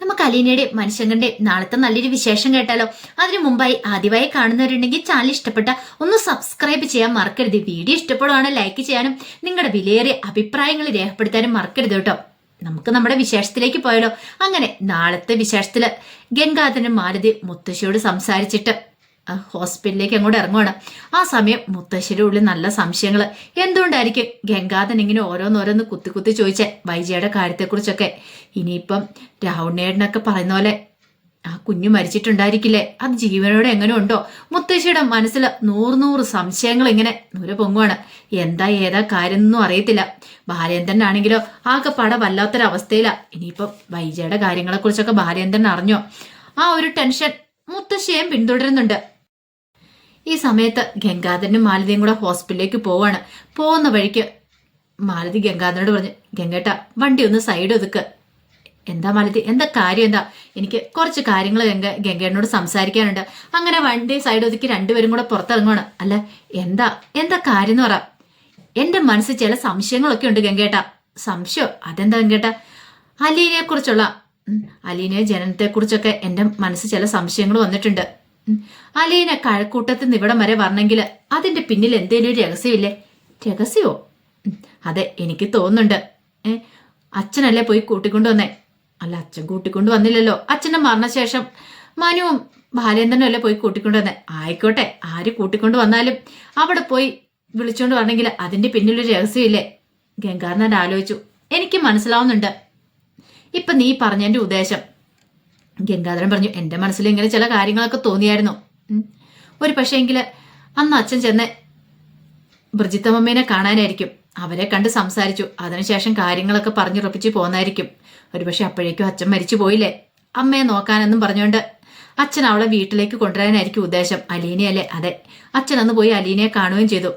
നമുക്ക് അലീനയുടെ മനുഷ്യങ്ങളുടെ നാളത്തെ നല്ലൊരു വിശേഷം കേട്ടാലോ? അതിനു മുമ്പായി ആദ്യമായി കാണുന്നവരുണ്ടെങ്കിൽ ചാനൽ ഇഷ്ടപ്പെട്ട ഒന്ന് സബ്സ്ക്രൈബ് ചെയ്യാൻ മറക്കരുത്. വീഡിയോ ഇഷ്ടപ്പെടുവാണ് ലൈക്ക് ചെയ്യാനും നിങ്ങളുടെ വിലയേറിയ അഭിപ്രായങ്ങൾ രേഖപ്പെടുത്താനും മറക്കരുത് കേട്ടോ. നമുക്ക് നമ്മുടെ വിശേഷത്തിലേക്ക് പോയാലോ? അങ്ങനെ നാളത്തെ വിശേഷത്തിൽ ഗംഗാധരൻ മാരുതി മുത്തശ്ശിയോട് സംസാരിച്ചിട്ട് ഹോസ്പിറ്റലിലേക്ക് അങ്ങോട്ട് ഇറങ്ങുവാണ്. ആ സമയം മുത്തശ്ശിയുടെ ഉള്ളിൽ നല്ല സംശയങ്ങൾ എന്തുകൊണ്ടായിരിക്കും ഗംഗാധൻ ഇങ്ങനെ ഓരോന്നോരോന്ന് കുത്തി കുത്തി ചോദിച്ച? വൈജയുടെ കാര്യത്തെക്കുറിച്ചൊക്കെ. ഇനിയിപ്പം രാവണേടനൊക്കെ പറയുന്ന പോലെ ആ കുഞ്ഞു മരിച്ചിട്ടുണ്ടായിരിക്കില്ലേ? അത് ജീവനോടെ എങ്ങനെ ഉണ്ടോ? മുത്തശ്ശിയുടെ മനസ്സിൽ നൂറ് നൂറ് സംശയങ്ങൾ ഇങ്ങനെ നൂര പൊങ്ങുവാണ്. എന്താ ഏതാ കാര്യം ഒന്നും അറിയത്തില്ല. ബാലേന്ദ്രൻ ആണെങ്കിലോ ആകെ പട വല്ലാത്തൊരവസ്ഥയിലാ. ഇനിയിപ്പം വൈജയുടെ കാര്യങ്ങളെക്കുറിച്ചൊക്കെ ബാലേന്ദ്രൻ അറിഞ്ഞോ? ആ ഒരു ടെൻഷൻ മുത്തശ്ശിയെയും പിന്തുടരുന്നുണ്ട്. ഈ സമയത്ത് ഗംഗാധരനും മാലതിയും കൂടെ ഹോസ്പിറ്റലിലേക്ക് പോവാണ്. പോകുന്ന വഴിക്ക് മാലതി ഗംഗാധരനോട് പറഞ്ഞു ഗംഗേട്ട വണ്ടി ഒന്ന് സൈഡ് ഒതുക്ക്. എന്താ മാലതി? എന്താ കാര്യം? എന്താ? എനിക്ക് കുറച്ച് കാര്യങ്ങൾ ഗംഗ ഗംഗേട്ടനോട് സംസാരിക്കാനുണ്ട്. അങ്ങനെ വണ്ടി സൈഡ് ഒതുക്കി രണ്ടുപേരും കൂടെ പുറത്തിറങ്ങുവാണ്. അല്ല എന്താ? എന്താ കാര്യം എന്ന് പറ. എന്റെ മനസ്സിൽ ചില സംശയങ്ങളൊക്കെ ഉണ്ട് ഗംഗേട്ട. സംശയം? അതെന്താ ഗംഗേട്ട? അലീനെ കുറിച്ചുള്ള അലീനെ ജനനത്തെ കുറിച്ചൊക്കെ എന്റെ മനസ്സിൽ ചില സംശയങ്ങൾ വന്നിട്ടുണ്ട്. അലീന കഴക്കൂട്ടത്തിൽ നിന്ന് ഇവിടം വരെ വരണമെങ്കിൽ അതിന്റെ പിന്നിൽ എന്തേലും രഹസ്യമില്ലേ? രഹസ്യമോ? അതെ എനിക്ക് തോന്നുന്നുണ്ട്. ഏ അച്ഛനല്ലേ പോയി കൂട്ടിക്കൊണ്ടു വന്നേ? അല്ല അച്ഛൻ കൂട്ടിക്കൊണ്ടു വന്നില്ലല്ലോ. അച്ഛന്റെ മരണശേഷം മനുവും ബാലേന്ദ്രനും അല്ലേ പോയി കൂട്ടിക്കൊണ്ട് വന്നേ? ആയിക്കോട്ടെ ആര് കൂട്ടിക്കൊണ്ടു വന്നാലും അവിടെ പോയി വിളിച്ചോണ്ട് വരണമെങ്കിൽ അതിന്റെ പിന്നിലൊരു രഹസ്യമില്ലേ? ഗംഗാർനാഥ് ആലോചിച്ചു. എനിക്ക് മനസ്സിലാവുന്നുണ്ട്. ഇപ്പൊ നീ പറഞ്ഞതിന്റെ ഉദ്ദേശം. ഗംഗാധരൻ പറഞ്ഞു എന്റെ മനസ്സിൽ ഇങ്ങനെ ചില കാര്യങ്ങളൊക്കെ തോന്നിയായിരുന്നു. ഒരു പക്ഷേങ്കിൽ അന്ന് അച്ഛൻ ചെന്ന് ബ്രിജിത്തമ്മേനെ കാണാനായിരിക്കും. അവരെ കണ്ട് സംസാരിച്ചു. അതിനുശേഷം കാര്യങ്ങളൊക്കെ പറഞ്ഞുറപ്പിച്ച് പോന്നായിരിക്കും. ഒരുപക്ഷെ അപ്പോഴേക്കും അച്ഛൻ മരിച്ചു പോയില്ലേ? അമ്മയെ നോക്കാനെന്നും പറഞ്ഞുകൊണ്ട് അച്ഛൻ അവളെ വീട്ടിലേക്ക് കൊണ്ടുവരാനായിരിക്കും ഉദ്ദേശം. അലീനയല്ലേ? അതെ. അച്ഛൻ അന്ന് പോയി അലീനയെ കാണുകയും ചെയ്തു.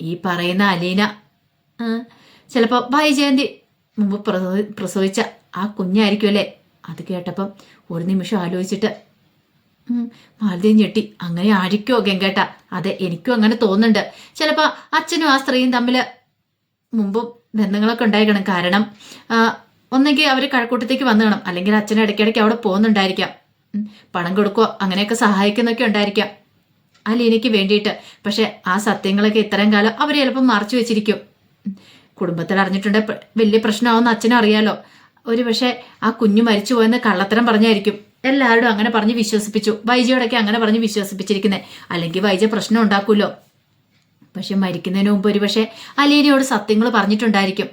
ഈ പറയുന്ന അലീന ചിലപ്പോൾ ചിലപ്പോ വൈജയന്തി മുമ്പ് പ്രസവിച്ച ആ കുഞ്ഞായിരിക്കും അല്ലേ അത് കേട്ടപ്പം ഒരു നിമിഷം ആലോചിച്ചിട്ട് ഉം, മാലതി ഞെട്ടി. അങ്ങനെ ആയിരിക്കോ ഗംഗേട്ട? അതെ എനിക്കും അങ്ങനെ തോന്നുന്നുണ്ട്. ചിലപ്പോ അച്ഛനും ആ സ്ത്രീയും തമ്മിൽ മുമ്പും ബന്ധങ്ങളൊക്കെ ഉണ്ടായിരിക്കണം. കാരണം ഒന്നെങ്കിൽ അവർ കഴക്കൂട്ടത്തേക്ക് വന്നു കാണും. അല്ലെങ്കിൽ അച്ഛൻ ഇടയ്ക്കിടയ്ക്ക് അവിടെ പോകുന്നുണ്ടായിരിക്കാം. പണം കൊടുക്കോ അങ്ങനെയൊക്കെ സഹായിക്കുന്നൊക്കെ ഉണ്ടായിരിക്കാം. ആ ലീനയ്ക്ക് വേണ്ടിയിട്ട്. പക്ഷെ ആ സത്യങ്ങളൊക്കെ ഇത്രയും കാലം അവർ ചിലപ്പോൾ മറച്ചു വെച്ചിരിക്കും. കുടുംബത്തിൽ അറിഞ്ഞിട്ടുണ്ട് വലിയ പ്രശ്നമാവുന്ന അച്ഛനും അറിയാലോ. ഒരു പക്ഷേ ആ കുഞ്ഞു മരിച്ചു പോയെന്ന് കള്ളത്തരം പറഞ്ഞായിരിക്കും. എല്ലാവരും അങ്ങനെ പറഞ്ഞ് വിശ്വസിപ്പിച്ചു. വൈജയോടൊക്കെ അങ്ങനെ പറഞ്ഞ് വിശ്വസിപ്പിച്ചിരിക്കുന്നത് അല്ലെങ്കിൽ വൈജ പ്രശ്നം ഉണ്ടാക്കുമല്ലോ. പക്ഷെ മരിക്കുന്നതിന് മുമ്പ് ഒരു പക്ഷേ അലീനയോട് സത്യങ്ങൾ പറഞ്ഞിട്ടുണ്ടായിരിക്കും.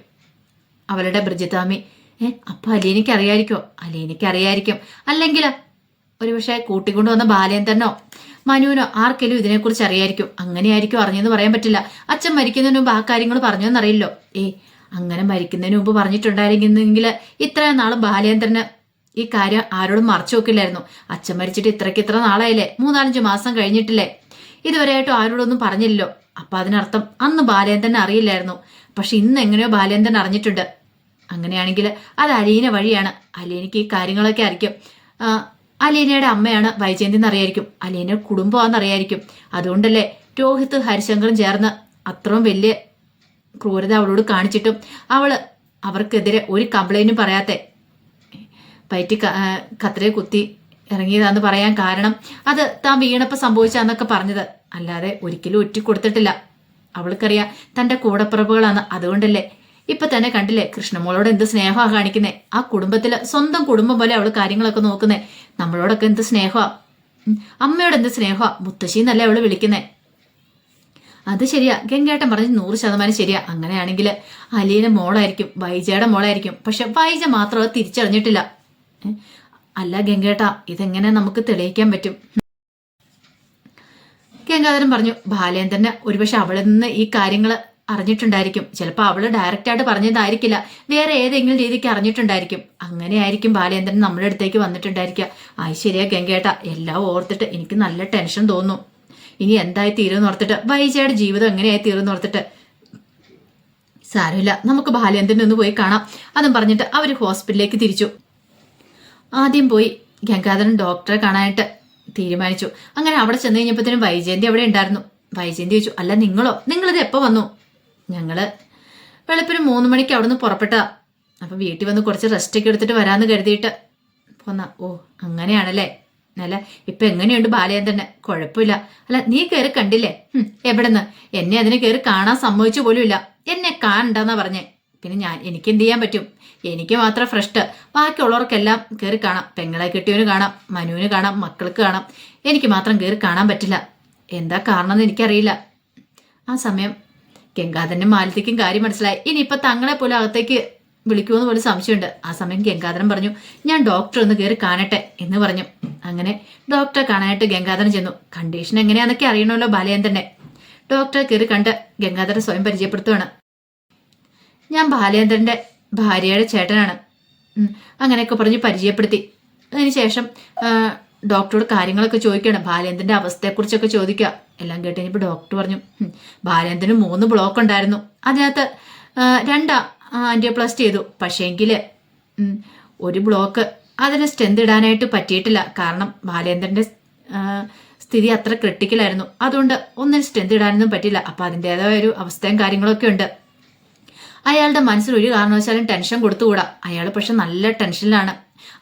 അവളുടെ ബ്രിജിതാമി ഏ അപ്പൊ അലീനയ്ക്ക് അറിയായിരിക്കോ അലീനയ്ക്ക് അറിയായിരിക്കും അല്ലെങ്കിൽ ഒരു പക്ഷേ കൂട്ടിക്കൊണ്ടു വന്ന ബാലേന്ദ്രനോ മനുവിനോ ആർക്കെങ്കിലും ഇതിനെക്കുറിച്ച് അറിയായിരിക്കും. അങ്ങനെയായിരിക്കും അറിഞ്ഞെന്ന് പറയാൻ പറ്റില്ല. അച്ഛൻ മരിക്കുന്നതിന് മുമ്പ് ആ കാര്യങ്ങൾ പറഞ്ഞോന്നറിയില്ലോ. ഏ അങ്ങനെ മരിക്കുന്നതിന് മുമ്പ് പറഞ്ഞിട്ടുണ്ടായിരുന്നെങ്കിൽ ഇത്രയും നാളും ബാലേന്ദ്രന് ഈ കാര്യം ആരോടും മറച്ചു വെക്കില്ലായിരുന്നു. അച്ഛൻ മരിച്ചിട്ട് ഇത്രയ്ക്ക് ഇത്ര നാളായില്ലേ? മൂന്നാലഞ്ച് മാസം കഴിഞ്ഞിട്ടില്ലേ? ഇതുവരെയായിട്ടും ആരോടൊന്നും പറഞ്ഞില്ലല്ലോ. അപ്പൊ അതിനർത്ഥം അന്ന് ബാലേന്ദ്രൻ അറിയില്ലായിരുന്നു. പക്ഷെ ഇന്ന് എങ്ങനെയോ ബാലേന്ദ്രൻ അറിഞ്ഞിട്ടുണ്ട്. അങ്ങനെയാണെങ്കിൽ അത് അലീന വഴിയാണ്. അലീനയ്ക്ക് ഈ കാര്യങ്ങളൊക്കെ അറിയിക്കും. അലീനയുടെ അമ്മയാണ് വൈജയന്തി എന്നറിയായിരിക്കും. അലീനയുടെ കുടുംബമാണെന്നറിയായിരിക്കും. അതുകൊണ്ടല്ലേ രോഹിത് ഹരിശങ്കറും ചേർന്ന് അത്രയും വലിയ ക്രൂരത അവളോട് കാണിച്ചിട്ടും അവൾ അവർക്കെതിരെ ഒരു കംപ്ലൈന്റും പറയാത്ത. പയറ്റി കത്രയെ കുത്തി ഇറങ്ങിയതാന്ന് പറയാൻ കാരണം അത് താൻ വീണപ്പോൾ സംഭവിച്ചാന്നൊക്കെ പറഞ്ഞത്. അല്ലാതെ ഒരിക്കലും ഒറ്റ കൊടുത്തിട്ടില്ല. അവൾക്കറിയാം തന്റെ കൂടപ്പിറപ്പുകളാണ് അതുകൊണ്ടല്ലേ. ഇപ്പൊ തന്നെ കണ്ടില്ലേ കൃഷ്ണമോളോട് എന്ത് സ്നേഹമാണ് കാണിക്കുന്നേ. ആ കുടുംബത്തിലെ സ്വന്തം കുടുംബം പോലെ അവൾ കാര്യങ്ങളൊക്കെ നോക്കുന്നേ. നമ്മളോടൊക്കെ എന്ത് സ്നേഹമാണ് അമ്മയോട് എന്ത് സ്നേഹമാണ് മുത്തശ്ശി എന്നല്ലേ അവൾ വിളിക്കുന്നേ. അത് ശരിയാ. ഗംഗേട്ടൻ പറഞ്ഞ് നൂറ് ശതമാനം ശരിയാ. അങ്ങനെയാണെങ്കിൽ അലീനെ മോളായിരിക്കും വൈജയുടെ മോളായിരിക്കും. പക്ഷെ വൈജ മാത്രം അത് തിരിച്ചറിഞ്ഞിട്ടില്ല? അല്ല ഗംഗേട്ട ഇതെങ്ങനെ നമുക്ക് തെളിയിക്കാൻ പറ്റും? ഗംഗാധരൻ പറഞ്ഞു ബാലേന്ദ്രന് ഒരുപക്ഷെ അവളിൽ നിന്ന് ഈ കാര്യങ്ങൾ അറിഞ്ഞിട്ടുണ്ടായിരിക്കും. ചിലപ്പോൾ അവൾ ഡയറക്റ്റ് ആയിട്ട് പറഞ്ഞതായിരിക്കില്ല. വേറെ ഏതെങ്കിലും രീതിക്ക് അറിഞ്ഞിട്ടുണ്ടായിരിക്കും. അങ്ങനെയായിരിക്കും ബാലേന്ദ്രൻ നമ്മുടെ അടുത്തേക്ക് വന്നിട്ടുണ്ടായിരിക്കുക. ആയി ശരിയാ ഗംഗേട്ട എല്ലാം ഓർത്തിട്ട് എനിക്ക് നല്ല ടെൻഷൻ തോന്നുന്നു ഇനി എന്തായി തീരുമെന്ന് ഓർത്തിട്ട് വൈജയുടെ ജീവിതം എങ്ങനെയായി തീരുമെന്ന് ഓർത്തിട്ട് സാരമില്ല നമുക്ക് ബാലേന്ദ്രനെ ഒന്ന് പോയി കാണാം. അതും പറഞ്ഞിട്ട് അവർ ഹോസ്പിറ്റലിലേക്ക് തിരിച്ചു. ആദ്യം പോയി ഗംഗാധരൻ ഡോക്ടറെ കാണാനായിട്ട് തീരുമാനിച്ചു. അങ്ങനെ അവിടെ ചെന്ന് കഴിഞ്ഞപ്പോഴത്തേനും വൈജയന്തി അവിടെ ഉണ്ടായിരുന്നു. വൈജയന്തി ചോദിച്ചു അല്ല നിങ്ങളോ? നിങ്ങളിത് എപ്പോൾ വന്നു? ഞങ്ങൾ വെളുപ്പിന് മൂന്ന് മണിക്ക് അവിടെ നിന്ന് പുറപ്പെട്ടാ അപ്പം വീട്ടിൽ വന്ന് കുറച്ച് റെസ്റ്റ് ഒക്കെ എടുത്തിട്ട് വരാമെന്ന് കരുതിയിട്ട് പോന്നാ ഓ അങ്ങനെയാണല്ലേ? അല്ല ഇപ്പൊ എങ്ങനെയുണ്ട് ബാലചന്ദ്രന് കുഴപ്പമില്ല. അല്ല നീ കയറി കണ്ടില്ലേ? എവിടെന്ന്? എന്നെ അതിനെ കയറി കാണാൻ സമ്മതിച്ചു പോലുമില്ല. എന്നെ കാണണ്ടെന്നാ പറഞ്ഞേ. പിന്നെ ഞാൻ എനിക്ക് എന്ത് ചെയ്യാൻ പറ്റും? എനിക്ക് മാത്രം ഫ്രഷ് ബാക്കിയുള്ളവർക്കെല്ലാം കയറി കാണാം. പെങ്ങളെ കിട്ടിയവന് കാണാം. മനുവിന് കാണാം. മക്കൾക്ക് കാണാം. എനിക്ക് മാത്രം കയറി കാണാൻ പറ്റില്ല. എന്താ കാരണം എന്ന് എനിക്കറിയില്ല. ആ സമയം ഗംഗാധരനും മാലത്തിക്കും കാര്യം മനസ്സിലായി. ഇനിയിപ്പൊ തങ്ങളെ പോലും അകത്തേക്ക് വിളിക്കുമെന്ന് പോലും സംശയമുണ്ട്. ആ സമയം ഗംഗാധരൻ പറഞ്ഞു ഞാൻ ഡോക്ടർ ഒന്ന് കയറി കാണട്ടെ എന്ന് പറഞ്ഞു. അങ്ങനെ ഡോക്ടറെ കാണാനായിട്ട് ഗംഗാധരൻ ചെന്നു. കണ്ടീഷൻ എങ്ങനെയാന്നൊക്കെ അറിയണമല്ലോ ബാലചന്ദ്രനെ. ഡോക്ടറെ കയറി കണ്ട് ഗംഗാധരൻ സ്വയം പരിചയപ്പെടുത്തുവാണ്. ഞാൻ ബാലചന്ദ്രന്റെ ഭാര്യയുടെ ചേട്ടനാണ്. അങ്ങനെയൊക്കെ പറഞ്ഞ് പരിചയപ്പെടുത്തി. അതിനുശേഷം ഡോക്ടറോട് കാര്യങ്ങളൊക്കെ ചോദിക്കണം ബാലേന്ദ്രന്റെ അവസ്ഥയെക്കുറിച്ചൊക്കെ ചോദിക്കുക. എല്ലാം കേട്ട് കഴിഞ്ഞപ്പോൾ ഡോക്ടർ പറഞ്ഞു "ഉം, ബാലേന്ദ്രന് മൂന്ന് ബ്ലോക്ക് ഉണ്ടായിരുന്നു. അതിനകത്ത് രണ്ട് ആന്റിയോപ്ലാസ്റ്റ് ചെയ്തു. പക്ഷേങ്കിൽ ഒരു ബ്ലോക്ക് അതിന് സ്ട്രെന്ത് ഇടാനായിട്ട് പറ്റിയിട്ടില്ല. കാരണം ബാലേന്ദ്രന്റെ സ്ഥിതി അത്ര ക്രിട്ടിക്കലായിരുന്നു അതുകൊണ്ട് ഒന്നും സ്ട്രെന്ത് ഇടാനൊന്നും പറ്റില്ല. അപ്പം അതിന്റെതായ ഒരു അവസ്ഥയും കാര്യങ്ങളൊക്കെ ഉണ്ട്. അയാളുടെ മനസ്സിൽ ഒരു കാരണവശാലും ടെൻഷൻ കൊടുത്തുകൂടാ. അയാൾ പക്ഷെ നല്ല ടെൻഷനിലാണ്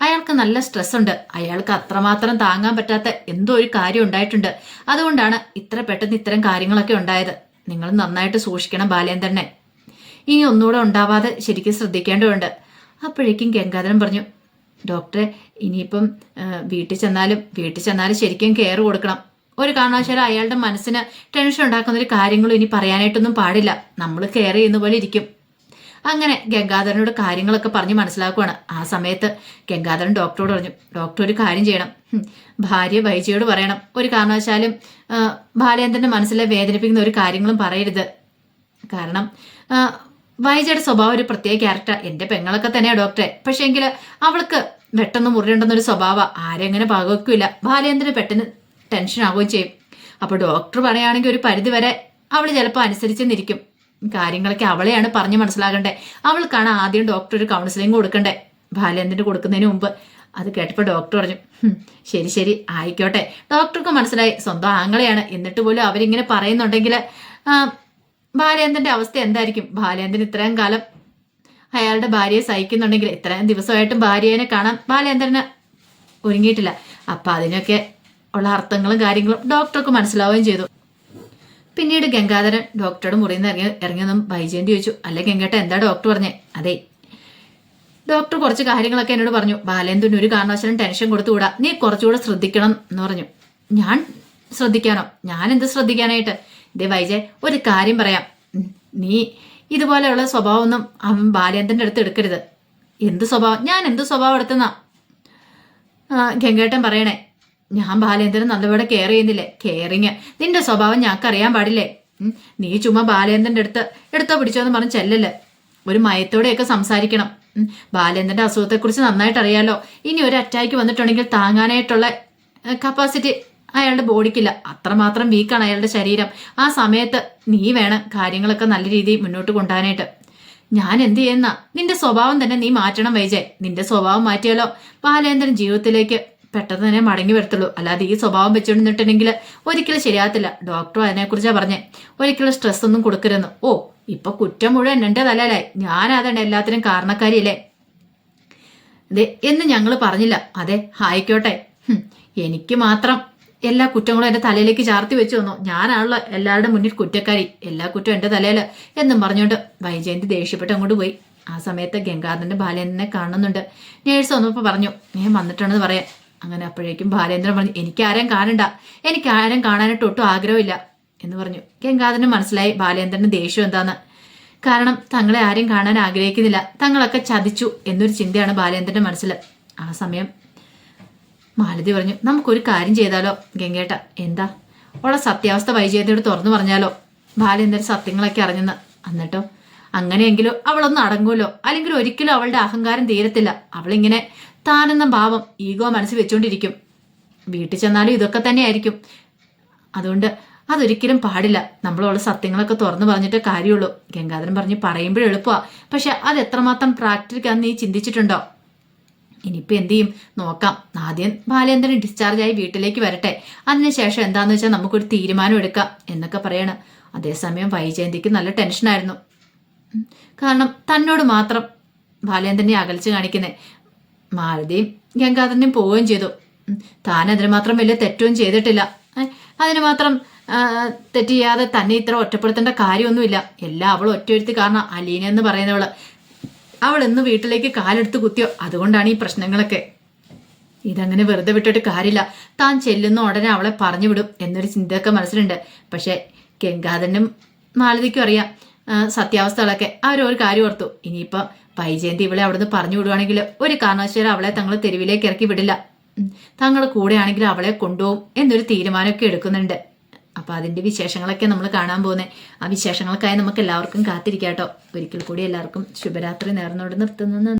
അയാൾക്ക് നല്ല സ്ട്രെസ് ഉണ്ട്. അയാൾക്ക് അത്രമാത്രം താങ്ങാൻ പറ്റാത്ത എന്തോ ഒരു കാര്യം ഉണ്ടായിട്ടുണ്ട്. അതുകൊണ്ടാണ് ഇത്ര പെട്ടെന്ന് ഇത്തരം കാര്യങ്ങളൊക്കെ ഉണ്ടായത്. നിങ്ങൾ നന്നായിട്ട് സൂക്ഷിക്കണം ബാലേന്ദ്രനെ. ഇനി ഒന്നുകൂടെ ഉണ്ടാവാതെ ശരിക്കും ശ്രദ്ധിക്കേണ്ടതുണ്ട്. അപ്പോഴേക്കും ഗംഗാധരൻ പറഞ്ഞു ഡോക്ടറെ ഇനിയിപ്പം വീട്ടിൽ ചെന്നാലും വീട്ടിൽ ചെന്നാലും ശരിക്കും കെയർ കൊടുക്കണം. ഒരു കാരണവശാലും അയാളുടെ മനസ്സിന് ടെൻഷൻ ഉണ്ടാക്കുന്ന ഒരു കാര്യങ്ങളും ഇനി പറയാനായിട്ടൊന്നും പാടില്ല. നമ്മൾ കെയർ ചെയ്യുന്ന പോലെ ഇരിക്കും. അങ്ങനെ ഗംഗാധരനോട് കാര്യങ്ങളൊക്കെ പറഞ്ഞ് മനസ്സിലാക്കുവാണ്. ആ സമയത്ത് ഗംഗാധരൻ ഡോക്ടറോട് പറഞ്ഞു ഡോക്ടർ ഒരു കാര്യം ചെയ്യണം. ഭാര്യ വൈജയോട് പറയണം. ഒരു കാരണവശാലും ബാലേന്ദ്രന്റെ മനസ്സിലെ വേദനിപ്പിക്കുന്ന ഒരു കാര്യങ്ങളും പറയരുത്. കാരണം വൈജയുടെ സ്വഭാവം ഒരു പ്രത്യേക ക്യാരക്ടർ എന്റെ പെങ്ങളൊക്കെ തന്നെയാ ഡോക്ടറെ പക്ഷേ എങ്കിൽ അവൾക്ക് പെട്ടെന്ന് മുറിയുണ്ടെന്നൊരു സ്വഭാവം ആരെങ്ങനെ പകവെക്കില്ല ബാലേന്ദ്രന് പെട്ടെന്ന് ടെൻഷൻ ആവുകയും ചെയ്യും. അപ്പോൾ ഡോക്ടർ പറയുകയാണെങ്കിൽ ഒരു പരിധി വരെ അവൾ ചിലപ്പോൾ അനുസരിച്ച് കാര്യങ്ങളൊക്കെ അവളെയാണ് പറഞ്ഞ് മനസ്സിലാകണ്ടേ. അവൾക്കാണ് ആദ്യം ഡോക്ടർ ഒരു കൗൺസിലിംഗ് കൊടുക്കണ്ടേ. ബാലേന്ദ്രന് കൊടുക്കുന്നതിന് മുമ്പ്. അത് കേട്ടപ്പോൾ ഡോക്ടർ പറഞ്ഞു "ഹും, ശരി ശരി ആയിക്കോട്ടെ. ഡോക്ടർക്ക് മനസ്സിലായി. സ്വന്തം ആങ്ങളെയാണ്. എന്നിട്ട് പോലും അവരിങ്ങനെ പറയുന്നുണ്ടെങ്കിൽ ബാലേന്ദ്രന്റെ അവസ്ഥ എന്തായിരിക്കും? ബാലേന്ദ്രൻ ഇത്രയും കാലം അയാളുടെ ഭാര്യയെ സഹിക്കുന്നുണ്ടെങ്കിൽ ഇത്രയും ദിവസമായിട്ടും ഭാര്യനെ കാണാൻ ബാലേന്ദ്രന് ഒരുങ്ങിയിട്ടില്ല. അപ്പൊ അതിനൊക്കെ ഉള്ള അർത്ഥങ്ങളും കാര്യങ്ങളും ഡോക്ടർക്ക് മനസ്സിലാവുകയും ചെയ്തു. പിന്നീട് ഗംഗാധരൻ ഡോക്ടറുടെ മുറിയിൽ നിന്ന് ഇറങ്ങി ഇറങ്ങിയെന്നും ബൈജയൻ ചോദിച്ചു. അല്ലെ ഗംഗേട്ട എന്താ ഡോക്ടർ പറഞ്ഞേ? അതെ. ഡോക്ടർ കുറച്ച് കാര്യങ്ങളൊക്കെ എന്നോട് പറഞ്ഞു. ബാലേന്ദ്രന് ഒരു കാരണവശാലും ടെൻഷൻ കൊടുത്തുകൂടാ. നീ കുറച്ചുകൂടെ ശ്രദ്ധിക്കണം എന്ന് പറഞ്ഞു. ഞാൻ ശ്രദ്ധിക്കാനോ? ഞാൻ എന്ത് ശ്രദ്ധിക്കാനായിട്ട്? ഇതേ വൈജയ് ഒരു കാര്യം പറയാം. നീ ഇതുപോലെയുള്ള സ്വഭാവമൊന്നും അവൻ ബാലേന്ദ്രന്റെ അടുത്ത് എടുക്കരുത്. എന്ത് സ്വഭാവം? ഞാൻ എന്ത് സ്വഭാവം എടുത്തെന്നാ? ഗംഗേട്ടൻ പറയണേ ഞാൻ ബാലേന്ദ്രൻ നല്ലപോലെ കെയർ ചെയ്യുന്നില്ലേ? കെയറിങ് നിന്റെ സ്വഭാവം ഞങ്ങൾക്ക് അറിയാൻ പാടില്ലേ? നീ ചുമ്മാ ബാലേന്ദ്രന്റെ അടുത്ത് എടുത്തോ പിടിച്ചോ എന്ന് പറഞ്ഞ് ചെല്ലല്ലേ? ഒരു മയത്തോടെയൊക്കെ സംസാരിക്കണം. ബാലേന്ദ്രന്റെ അസുഖത്തെക്കുറിച്ച് നന്നായിട്ട് അറിയാലോ ഇനി ഒരു അറ്റാക്ക് വന്നിട്ടുണ്ടെങ്കിൽ താങ്ങാനായിട്ടുള്ള കപ്പാസിറ്റി അയാളുടെ ബോഡിക്കില്ല. അത്രമാത്രം വീക്കാണ് അയാളുടെ ശരീരം. ആ സമയത്ത് നീ വേണം കാര്യങ്ങളൊക്കെ നല്ല രീതിയിൽ മുന്നോട്ട് കൊണ്ടുപോകാനായിട്ട്. ഞാൻ എന്ത് ചെയ്യുന്ന? നിന്റെ സ്വഭാവം തന്നെ നീ മാറ്റണം വൈജയ്. നിന്റെ സ്വഭാവം മാറ്റിയാലോ? ബാലേന്ദ്രൻ ജീവിതത്തിലേക്ക് പെട്ടെന്ന് തന്നെ മടങ്ങി വരത്തുള്ളൂ. അല്ലാതെ ഈ സ്വഭാവം വെച്ചുകൊണ്ടിട്ടുണ്ടെങ്കിൽ ഒരിക്കലും ശരിയാകത്തില്ല. ഡോക്ടർ അതിനെക്കുറിച്ചാ പറഞ്ഞേ. ഒരിക്കലും സ്ട്രെസ് ഒന്നും കൊടുക്കരുതെന്ന്. ഓ ഇപ്പൊ കുറ്റം മുഴുവൻ എന്റെ തലയിലായി. ഞാനതാണ് എല്ലാത്തിനും കാരണക്കാരിയല്ലേ? അതെ എന്ന് ഞങ്ങൾ പറഞ്ഞില്ല. അതെ ആയിക്കോട്ടെ. എനിക്ക് മാത്രം എല്ലാ കുറ്റങ്ങളും എന്റെ തലയിലേക്ക് ചാർത്തി വെച്ചു തന്നു ഞാനാണല്ലോ എല്ലാവരുടെ മുന്നിൽ കുറ്റക്കാരി. എല്ലാ കുറ്റവും എന്റെ തലയിൽ എന്നും പറഞ്ഞുകൊണ്ട് വൈജയന്തി ദേഷ്യപ്പെട്ട് അങ്ങോട്ട് പോയി. ആ സമയത്ത് ഗംഗാധരന്റെ ബാലേന്ദ്രനെ കാണുന്നുണ്ട്. നേഴ്സ് വന്നപ്പോൾ പറഞ്ഞു ഞാൻ വന്നിട്ടുണ്ടെന്ന് പറയാം അങ്ങനെ അപ്പോഴേക്കും ബാലേന്ദ്രൻ പറഞ്ഞു എനിക്ക് ആരെയും കാണണ്ട. എനിക്ക് ആരെയും കാണാനായിട്ട് ഒട്ടും ആഗ്രഹമില്ല. എന്ന് പറഞ്ഞു. ഗംഗാധരന് മനസ്സിലായി ബാലേന്ദ്രന്റെ ദേഷ്യം എന്താന്ന്. കാരണം തങ്ങളെ ആരും കാണാൻ ആഗ്രഹിക്കുന്നില്ല. തങ്ങളൊക്കെ ചതിച്ചു എന്നൊരു ചിന്തയാണ് ബാലേന്ദ്രന്റെ മനസ്സിൽ ആ സമയം മാലതി പറഞ്ഞു നമുക്കൊരു കാര്യം ചെയ്താലോ ഗംഗേട്ട? എന്താ? ഉള്ള സത്യാവസ്ഥ വൈജയതയോട് തുറന്നു പറഞ്ഞാലോ? ബാല എന്തൊരു സത്യങ്ങളൊക്കെ അറിഞ്ഞെന്ന്. എന്നിട്ടോ? അങ്ങനെയെങ്കിലും അവളൊന്നും അടങ്ങുമല്ലോ? അല്ലെങ്കിൽ ഒരിക്കലും അവളുടെ അഹങ്കാരം തീരത്തില്ല. അവളിങ്ങനെ താനെന്ന ഭാവം ഈഗോ മനസ്സിൽ വെച്ചുകൊണ്ടിരിക്കും വീട്ടിൽ ചെന്നാലും ഇതൊക്കെ തന്നെയായിരിക്കും. അതുകൊണ്ട് അതൊരിക്കലും പാടില്ല. നമ്മളുള്ള സത്യങ്ങളൊക്കെ തുറന്നു പറഞ്ഞിട്ട് കാര്യമുള്ളൂ. ഗംഗാധരൻ പറഞ്ഞ് പറയുമ്പോഴും എളുപ്പമാണ് പക്ഷെ അത് എത്രമാത്രം പ്രാക്ടിക്കാന്ന് നീ ചിന്തിച്ചിട്ടുണ്ടോ? ഇനിയിപ്പോൾ എന്ത് ചെയ്യും? നോക്കാം. ആദ്യം ബാലേന്ദ്രൻ ഡിസ്ചാർജ് ആയി വീട്ടിലേക്ക് വരട്ടെ. അതിനുശേഷം എന്താന്ന് വെച്ചാൽ നമുക്കൊരു തീരുമാനം എടുക്കാം എന്നൊക്കെ പറയാണ്. അതേസമയം വൈജയന്തിക്ക് നല്ല ടെൻഷനായിരുന്നു. കാരണം തന്നോട് മാത്രം ബാലേന്ദ്രനെ അകൽച്ച് കാണിക്കുന്നേ. മാലതിയും ഗംഗാധരനും പോവുകയും ചെയ്തു. താൻ അതിന് മാത്രം വലിയ തെറ്റും ചെയ്തിട്ടില്ല. അതിന് മാത്രം തെറ്റ് ചെയ്യാതെ തന്നെ ഇത്ര ഒറ്റപ്പെടുത്തേണ്ട കാര്യമൊന്നുമില്ല. എല്ലാം അവൾ ഒറ്റയൊരുത്തി കാരണം അലീന എന്ന് പറയുന്നവൾ. അവൾ ഇന്ന് വീട്ടിലേക്ക് കാലെടുത്ത് കുത്തിയോ? അതുകൊണ്ടാണ് ഈ പ്രശ്നങ്ങളൊക്കെ. ഇതങ്ങനെ വെറുതെ വിട്ടിട്ട് കാര്യമില്ല. താൻ ചെല്ലുന്ന ഉടനെ അവളെ പറഞ്ഞു വിടും എന്നൊരു ചിന്തയൊക്കെ മനസ്സിലുണ്ട്. പക്ഷേ ഗംഗാധരനും മാലതിക്കും അറിയാം സത്യാവസ്ഥകളൊക്കെ. അവരൊരു കാര്യം ഓർത്തു. ഇനിയിപ്പോൾ വൈജയന്തി ഇവളെ അവിടുന്ന് പറഞ്ഞു വിടുവാണെങ്കിൽ ഒരു കാരണവശാലും അവളെ തങ്ങൾ തെരുവിലേക്ക് ഇറക്കി വിടില്ല. തങ്ങളുടെ കൂടെയാണെങ്കിൽ അവളെ കൊണ്ടുപോകും എന്നൊരു തീരുമാനമൊക്കെ എടുക്കുന്നുണ്ട്. അപ്പൊ അതിന്റെ വിശേഷങ്ങളൊക്കെ നമ്മൾ കാണാൻ പോകുന്നത് ആ വിശേഷങ്ങൾക്കായി നമുക്ക് എല്ലാവർക്കും കാത്തിരിക്കാട്ടോ. ഒരിക്കൽ കൂടി എല്ലാവർക്കും ശുഭരാത്രി നേർന്നോട് നിർത്തുന്നു.